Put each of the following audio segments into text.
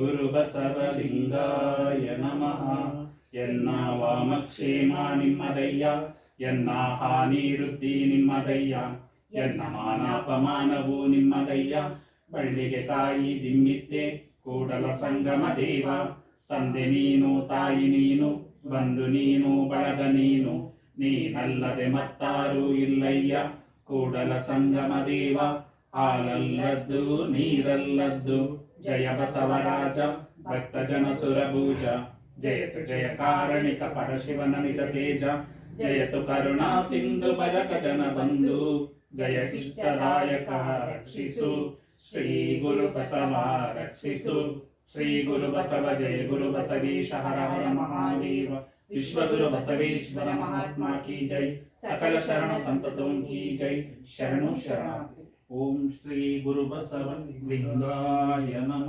ಗುರು ಬಸವಲಿಂಗಾಯ ನಮಃ ಎನ್ನ ವಾಮಕ್ಷೇಮ ನಿಮ್ಮದಯ್ಯ ಎನ್ನ ಹಾನಿ ವೃದ್ಧಿ ನಿಮ್ಮದಯ್ಯ ಎನ್ನ ಮಾನಾಪಮಾನವು ನಿಮ್ಮದಯ್ಯ ಬಳ್ಳಿಗೆ ತಾಯಿ ದಿಮ್ಮಿತ್ತೆ ಕೂಡಲ ಸಂಗಮ ದೇವ, ತಂದೆ ನೀನು, ತಾಯಿ ನೀನು ಬಂದು ನೀನು, ಬಳಗ ನೀನು, ನೀನಲ್ಲದೆ ಮತ್ತಾರು ಇಲ್ಲಯ್ಯ, ಕೂಡಲ ಸಂಗಮ ದೇವ, ಹಾಲಲ್ಲದ್ದು ನೀರಲ್ಲದ್ದು. జయ బసవరాజ భక్తజన సురభూజ జయతు జయ కారణిక పరశివ నమిత తేజ జయతు కరుణా సింధు బలక జన బంధు జయ ఇష్టదాయక రక్షిసు శ్రీ గురు బసవ రక్షిసు శ్రీ గురు బసవ జయ గురు బసవీశ హర హర మహాదేవ విశ్వగురు బసవేశ్వర మహాత్మా కీ జై సకల శరణ సంతతం కీ జై శరణు శరణార్థి ఓం శ్రీ గురుబసవృందాయ నమ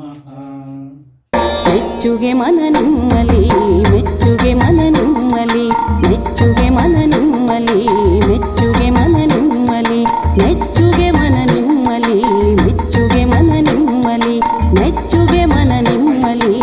ಮೆಚ್ಚುಗೆ ಮನ ನಿಮ್ಮಲಿ ಮೆಚ್ಚುಗೆ ಮನ ನಿಮ್ಮಲಿ ಮೆಚ್ಚುಗೆ ಮನ ನಿಮ್ಮಲಿ ಮೆಚ್ಚುಗೆ ಮನ ನಿಮ್ಮಲಿ ಮೆಚ್ಚುಗೆ ಮನ ನಿಮ್ಮಲಿ ಮೆಚ್ಚುಗೆ ಮನ ನಿಮ್ಮಲಿ ಮೆಚ್ಚುಗೆ ಮನ ನಿಮ್ಮಲಿ